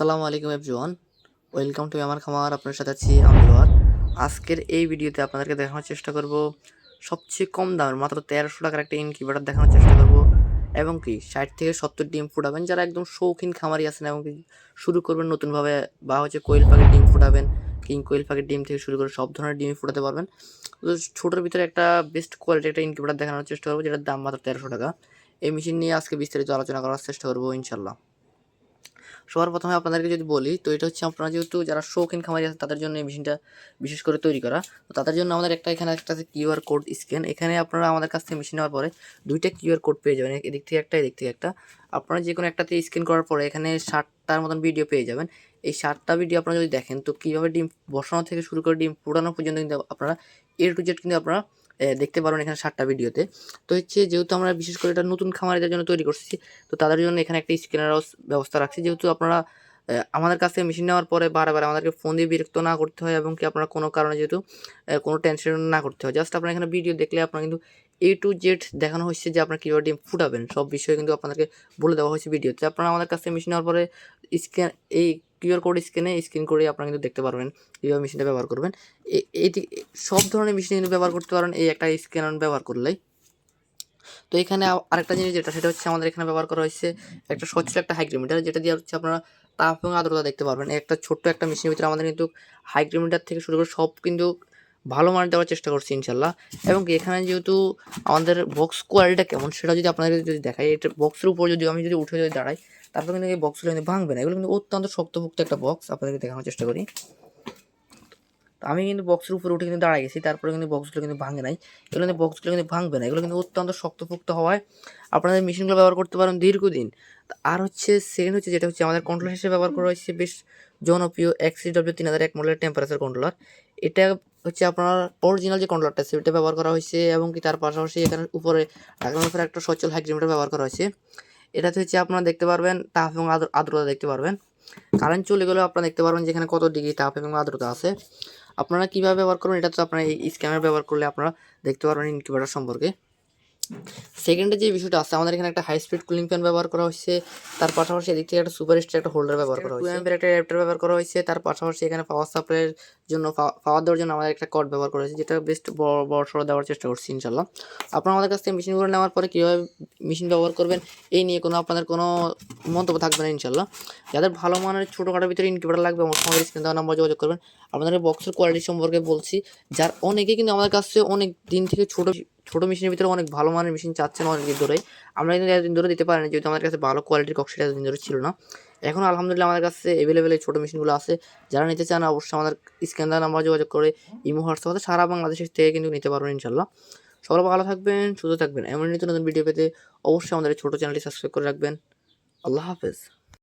আসসালামু আলাইকুম everyone. Welcome to আমার খামার আপনার সাথে আছি আমি জোয়ার আজকের এই ভিডিওতে আপনাদেরকে দেখানোর চেষ্টা করব সবচেয়ে কম দামের, মাত্র তেরোশো টাকার একটা ইনকিউবেটার দেখানোর চেষ্টা করব এবং কি ষাট থেকে সত্তর ডিম ফুটাবেন, যারা একদম শৌখিন খামারি আছেন এবং কি শুরু করবেন নতুনভাবে বা হচ্ছে কোয়েল পাখির ডিম ফুটাবেন কিং কোয়েল পাখির ডিম থেকে শুরু করে সব ধরনের ডিমই ফুটাতে পারবেন। তো ছোটোর ভিতরে একটা বেস্ট কোয়ালিটি একটা ইনকিউবেটার দেখানোর চেষ্টা করব, যেটার দাম মাত্র তেরোশো টাকা। এই মেশিন নিয়ে আজকে বিস্তারিত আলোচনা করার চেষ্টা করব ইনশাল্লাহ সবার প্রথমে আপনাদেরকে যদি বলি, তো এটা হচ্ছে আপনারা যেহেতু যারা শৌখিন খামারি আছে, তাদের জন্য এই মেশিনটা বিশেষ করে তৈরি করা। তো তাদের জন্য আমাদের একটা এখানে একটা আছে কিউআর কোড স্ক্যান এখানে আপনারা আমাদের কাছ থেকে মেশিন নেওয়ার পরে দুইটা কিউআর কোড পেয়ে যাবেন এদিক থেকে একটা, এদিক থেকে একটা। আপনারা যে কোনো একটাতে স্ক্যান করার পরে এখানে ষাটটার মতন ভিডিও পেয়ে যাবেন। এই ষাটটা ভিডিও আপনারা যদি দেখেন, তো কীভাবে ডিম বসানো থেকে শুরু করে ডিম ফুটানো পর্যন্ত কিন্তু আপনারা এ টু জেড কিন্তু আপনারা দেখতে পারবেন এখানে সাতটা ভিডিওতে। তো হচ্ছে যেহেতু আমরা বিশেষ করে এটা নতুন খামারিদের জন্য তৈরি করছি তো তাদের জন্য এখানে একটা স্ক্যানার ব্যবস্থা রাখছি। যেহেতু আপনারা আমাদের কাছ থেকে মেশিন নেওয়ার পরে বারবার আমাদেরকে ফোন দিয়ে বিরক্ত না করতে হয় এবং কি আপনারা কোনো কারণে যেহেতু কোনো টেনশন না করতে হয়। জাস্ট আপনারা এখানে ভিডিও দেখলে আপনারা কিন্তু এ টু জেড দেখানো হচ্ছে যে আপনারা কীভাবে ডিম ফুটাবেন। সব বিষয়ে কিন্তু আপনাদেরকে বলে দেওয়া হয়েছে ভিডিওতে আপনারা আমাদের কাছ থেকে মেশিন নেওয়ার পরে স্ক্যান এই কিউআর কোড স্ক্যানে স্ক্যান করে আপনারা কিন্তু দেখতে পারবেন, কীভাবে মেশিনটা ব্যবহার করবেন। এ- এই সব ধরনের মেশিন কিন্তু ব্যবহার করতে পারেন, এই একটা স্ক্যানার ব্যবহার করলেই। তো এখানে আরেকটা জিনিস যেটা, সেটা হচ্ছে আমাদের এখানে ব্যবহার করা হয়েছে একটা সচ্ছল একটা হাইগ্রোমিটার, যেটা দিয়ে হচ্ছে আপনারা তাপ এবং আর্দ্রতা দেখতে পারবেন। একটা ছোট্ট একটা মেশিনের ভিতরে আমাদের কিন্তু হাইগ্রোমিটার থেকে শুরু করে সব কিন্তু ভালো মানের দেওয়ার চেষ্টা করছি ইনশাল্লাহ। এবং এখানে যেহেতু আমাদের বক্স কোয়ালিটিটা কেমন, সেটা যদি আপনাদের যদি দেখাই এটা বক্সের উপর যদি আমি যদি উঠে যদি দাঁড়াই তারপর কিন্তু এই বক্সগুলো কিন্তু ভাঙবে না। এগুলো কিন্তু অত্যন্ত শক্তপোক্ত একটা বক্স আপনাদেরকে দেখানোর চেষ্টা করি। তো আমি কিন্তু বক্সের উপরে উঠে কিন্তু দাঁড়াই গেছি, তারপরে কিন্তু বক্সগুলো কিন্তু ভাঙে নাই। এগুলো কিন্তু বক্সগুলো কিন্তু ভাঙবে না, এগুলো কিন্তু অত্যন্ত শক্তপোক্ত হওয়ায় আপনাদের মেশিনগুলো ব্যবহার করতে পারেন দীর্ঘদিন। আর হচ্ছে সেকেন্ড হচ্ছে যেটা হচ্ছে আমাদের কন্ট্রোলার হিসেবে ব্যবহার করা হয়েছে বেশ জনপ্রিয় এক্সিডব্লিউ তিন হাজার এক মডেলের টেম্পারেচার কন্ট্রোলার এটা হচ্ছে আপনার অরিজিনাল যে কন্ট্রোলারটা সেটা ব্যবহার করা হয়েছে এবং কি তার পাশাপাশি এখানে উপরে উপরে একটা সচল হাইগ্রিমিটার ব্যবহার করা হয়েছে। এটাতে হচ্ছে আপনারা দেখতে পারবেন তাপ এবং আর্দ্রতা দেখতে পারবেন। কারেন্ট চলে গেলেও আপনারা দেখতে পারবেন যেখানে কত ডিগ্রি তাপ এবং আর্দ্রতা আছে। আপনারা কীভাবে ব্যবহার করবেন, এটা তো আপনারা এই স্ক্যানার ব্যবহার করলে আপনারা দেখতে পারবেন ইনকিউবেটার সম্পর্কে। সেকেন্ডে যে বিষয়টা আছে, আমাদের এখানে একটা হাই স্পিড কুলিং ফ্যান ব্যবহার করা হয়েছে, তার পাশাপাশি এদিক থেকে একটা সুপার স্টার একটা হোল্ডার ব্যবহার করা হয়েছে। একটা অ্যাডাপ্টার ব্যবহার করা হয়েছে, তার পাশাপাশি এখানে পাওয়ার সাপ্লাইয়ের জন্য পাওয়ার দেওয়ার জন্য আমাদের একটা কর্ড ব্যবহার করা হয়েছে, যেটা বেস্ট বড় বড় সড়ো দেওয়ার চেষ্টা করছি ইনশাল্লাহ আপনারা আমাদের কাছ থেকে মেশিনগুলো নেওয়ার পরে কীভাবে মেশিন ব্যবহার করবেন, এই নিয়ে কোনো আপনাদের কোনো মন্তব্য থাকবে না ইনশাল্লাহ যাদের ভালো মানের ছোটোখাটোর ভিতরে ইনকিউবেটার লাগবে সঙ্গে স্ক্রিন দেওয়ার নাম্বার যোগাযোগ করবেন। আপনাদের বক্সের কোয়ালিটি সম্পর্কে বলছি, যার অনেকে কিন্তু আমাদের কাছে অনেক দিন থেকে ছোটো ছোটো মেশিনের ভিতরে অনেক ভালো মানের মেশিন চাচ্ছেন অনেক দিন ধরেই আমরা কিন্তু এতদিন ধরে দিতে পারিনি, যেহেতু আমাদের কাছে ভালো কোয়ালিটির কক্সিটা এতদিন ধরে ছিল না। এখন আলহামদুলিল্লাহ আমাদের কাছে অ্যাভেলেবেল এই ছোটো মেশিনগুলো আছে। যারা নিতে চান অবশ্যই আমাদের স্ক্যান দেওয়ার নাম্বার যোগাযোগ করে, ইমো, হোয়াটসঅ্যাপ সারা বাংলাদেশের থেকে কিন্তু নিতে পারবেন ইনশাল্লাহ সবাই ভালো থাকবেন, সুস্থ থাকবেন এমন নিত্য নতুন ভিডিও পেতে অবশ্যই আমাদের ছোটো চ্যানেলটি সাবস্ক্রাইব করে রাখবেন। আল্লাহ হাফেজ।